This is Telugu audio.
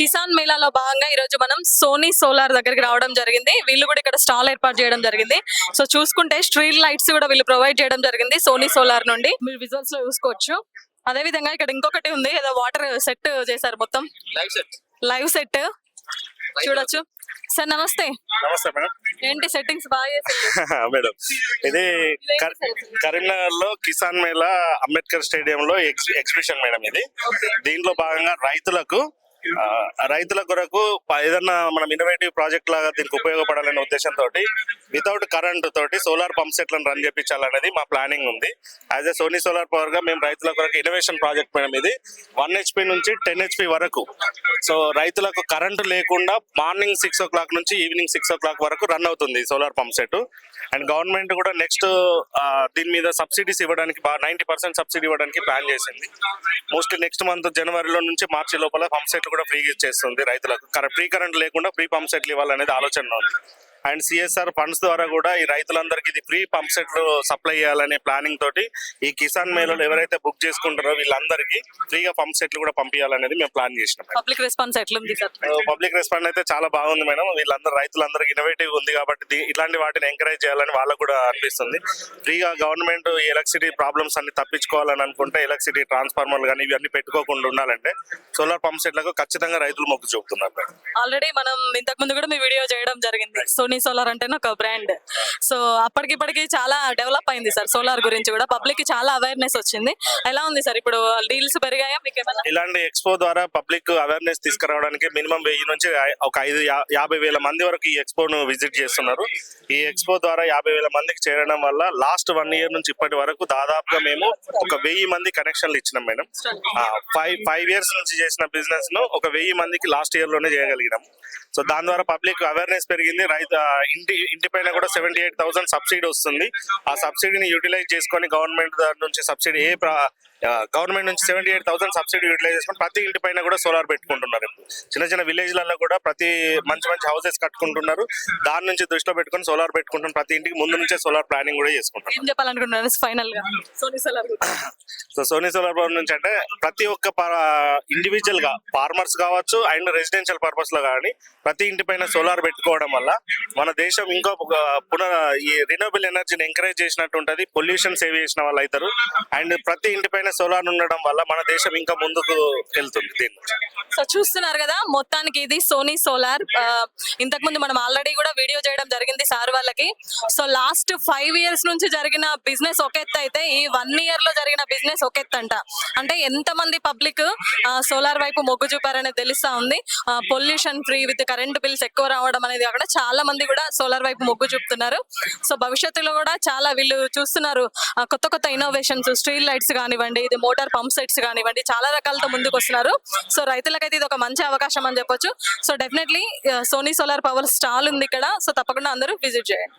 కిసాన్ మేళాలో భాగంగా ఈ రోజు మనం సోనీ సోలార్ దగ్గరికి రావడం జరిగింది. వీళ్ళు కూడా ఇక్కడ స్టాల్ ఏర్పాటు చేయడం జరిగింది. సో చూసుకుంటే స్ట్రీట్ లైట్స్ కూడా వీళ్ళు ప్రొవైడ్ చేయడం జరిగింది సోనీ సోలార్ నుండి. మీరు విజువల్స్లో చూసుకోవచ్చు. అదే విధంగా ఇక్కడ ఇంకొకటి ఉంది. ఏదో వాటర్ సెట్ చేశారు మొత్తం. Live set. Live set. చూడొచ్చు. సార్ నమస్తే. నమస్తే మేడం. ఏంటి సెట్టింగ్స్ బాగా మేడం ఇది కర్- కరీంనగర్లో కిసాన్ మేళా అంబేద్కర్ స్టేడియం లో ఎగ్జి- ఎగ్జిబిషన్ మేడం ఇది. దీంట్లో భాగంగా రైతులకు రైతుల కొరకు ఏదన్నా మనం ఇన్నోవేటివ్ ప్రాజెక్ట్ లాగా దీనికి ఉపయోగపడాలనే ఉద్దేశంతో వితౌట్ కరెంట్ తోటి సోలార్ పంప్ సెట్లను రన్ చేపించాలనేది మా ప్లానింగ్ ఉంది. యాజ్ ఎ సోనీ సోలార్ పవర్గా మేము రైతుల కొరకు ఇన్నోవేషన్ ప్రాజెక్ట్ మేడం ఇది. వన్ హెచ్పి నుంచి టెన్ హెచ్పి వరకు. సో రైతులకు కరెంటు లేకుండా మార్నింగ్ సిక్స్ ఓ క్లాక్ నుంచి ఈవినింగ్ సిక్స్ ఓ క్లాక్ వరకు రన్ అవుతుంది solar pump set and government కూడా నెక్స్ట్ దీని మీద సబ్సిడీస్ ఇవ్వడానికి నైన్టీ పర్సెంట్ సబ్సిడీ ఇవ్వడానికి ప్లాన్ చేసింది. మోస్ట్లీ నెక్స్ట్ మంత్ జనవరిలో నుంచి మార్చి లోపల పంప్ సెట్ కూడా ఫ్రీగా ఇచ్చేస్తుంది రైతులకు. ఫ్రీ కరెంట్ లేకుండా ఫ్రీ పంప్ సెట్లు ఇవ్వాలనేది ఆలోచన ఉంది. అండ్ సిఎస్ఆర్ ఫండ్స్ ద్వారా కూడా ఈ రైతులందరికీ ఇది ఫ్రీ పంప్ సెట్లు సప్లై చేయాలనే ప్లానింగ్ తోటి ఈ కిసాన్ మేళలో ఎవరైతే బుక్ చేసుకుంటారో వీళ్ళందరికీ ఫ్రీగా పంప్ సెట్లు కూడా పంపించాలనేది మేము ప్లాన్ చేసినాం. పబ్లిక్ రెస్పాన్స్ ఎట్లుంది పబ్లిక్ రెస్పాండ్ అయితే చాలా బాగుంది మేడం. వీళ్ళందరూ రైతులందరికీ ఇన్నోవేటివ్ ఉంది కాబట్టి ఇట్లాంటి వాటిని ఎంకరేజ్ చేయాలని వాళ్ళకు కూడా అనిపిస్తుంది. ఫ్రీగా గవర్నమెంట్ ఎలక్ట్రిసిటీ ప్రాబ్లమ్స్ అన్ని తప్పించుకోవాలని అనుకుంటే ఎలక్ట్రిసిటీ ట్రాన్స్ఫార్మర్లు కానీ ఇవన్నీ పెట్టుకోకుండా ఉండాలంటే సోలార్ పంప్ సెట్లకు ఖచ్చితంగా రైతులు మొగ్గు చూపుతున్నారు ఆల్రెడీ మనం ఇంతకు ముందు కూడా మీ వీడియో చేయడం జరిగింది. సోనీ సోలార్ అంటేనే ఒక బ్రాండ్. సో అప్పటికిప్పటికి చాలా డెవలప్ అయింది సార్ సోలార్ గురించి కూడా. పబ్లిక్కి చాలా అవేర్నెస్ వచ్చింది. ఎలా ఉంది సార్ ఇప్పుడు డీల్స్ పెరిగాయా? మీకు ఏమైనా ఇలాంటి ఎక్స్పో ద్వారా పబ్లిక్ అవేర్నెస్ తీసుకురావడానికి మినిమం వెయ్యి నుంచి ఒక ఐదు యాభై వేల మంది వరకు ఈ ఎక్స్పోను విజిట్ చేస్తున్నారు. ఈ ఎక్స్పో ద్వారా యాభై వేల మందికి చేరడం వల్ల లాస్ట్ వన్ ఇయర్ నుంచి ఇప్పటి వరకు దాదాపుగా మేము ఒక వెయ్యి మంది కనెక్షన్లు ఇచ్చినాం మేడం. ఫైవ్ ఫైవ్ ఇయర్స్ నుంచి చేసిన బిజినెస్ను ఒక వెయ్యి మందికి లాస్ట్ ఇయర్లోనే చేయగలిగినాం. సో దాని ద్వారా పబ్లిక్ అవేర్నెస్ పెరిగింది. రైతు ఇంటి ఇంటి పైన కూడా సెవెంటీ ఎయిట్ థౌసండ్ సబ్సిడీ వస్తుంది. ఆ సబ్సిడీని యూటిలైజ్ చేసుకొని గవర్నమెంట్ నుంచి సబ్సిడీ ఏ గవర్నమెంట్ నుంచి seventy eight thousand subsidy utilise చేసుకొని ప్రతి ఇంటి పైన కూడా సోలార్ పెట్టుకుంటున్నారు. చిన్న చిన్న విలేజ్లలో కూడా ప్రతి మంచి మంచి హౌసెస్ కట్టుకుంటున్నారు. దాని నుంచి దృష్టిలో పెట్టుకొని సోలార్ పెట్టుకుంటున్నారు. ప్రతి ఇంటికి ముందు నుంచే సోలార్ ప్లానింగ్ కూడా చేసుకుంటారు ఏం చెప్పాలనుకుంటున్నారు? ఫైనల్గా. Sony solar so Sony solar power నుంచి అంటే ప్రతి ఒక్క ఇండివిజువల్గా ఫార్మర్స్ కావచ్చు అండ్ రెసిడెన్షియల్ పర్పస్లో కానీ ప్రతి ఇంటి పైన సోలార్ పెట్టుకోవడం వల్ల మన దేశం ఇంకా ఒక పునః ఈ రినోబుల్ ఎనర్జీని ఎంకరేజ్ చేసినట్టు ఉంటది. పొల్యూషన్ సేవ్ చేసిన వాళ్ళు అవుతారు అండ్ ప్రతి ఇంటి పైన సోలార్ ఉండడం వల్ల మన దేశం ఇంకా ముందుకు వెళ్తుంది దీని సో చూస్తున్నారు కదా మొత్తానికి ఇది సోనీ సోలార్. ఇంతకు ముందు మనం ఆల్రెడీ కూడా వీడియో చేయడం జరిగింది సార్ వాళ్ళకి. సో లాస్ట్ ఫైవ్ ఇయర్స్ నుంచి జరిగిన బిజినెస్ ఒక ఎత్తు అయితే ఈ వన్ ఇయర్లో జరిగిన బిజినెస్ ఒక ఎత్తు అంట. అంటే ఎంత మంది పబ్లిక్ సోలార్ వైపు మొగ్గు చూపారనేది తెలుస్తా ఉంది. Pollution free with current bills ఎక్కువ రావడం అనేది అక్కడ చాలా మంది కూడా సోలార్ వైపు మొగ్గు చూపుతున్నారు. సో భవిష్యత్తులో కూడా చాలా వీళ్ళు చూస్తున్నారు కొత్త కొత్త ఇన్నోవేషన్స్ స్ట్రీట్ లైట్స్ కానివ్వండి కానివ్వండి ఇది మోటార్ పంప్ సెట్స్ కానివ్వండి చాలా రకాలతో ముందుకు వస్తున్నారు. సో రైతులకైతే ఇది ఒక మంచి అవకాశం అని చెప్పొచ్చు. So definitely Sony solar power stall ఉంది ఇక్కడ. సో తప్పకుండా అందరూ విజిట్ చేయండి.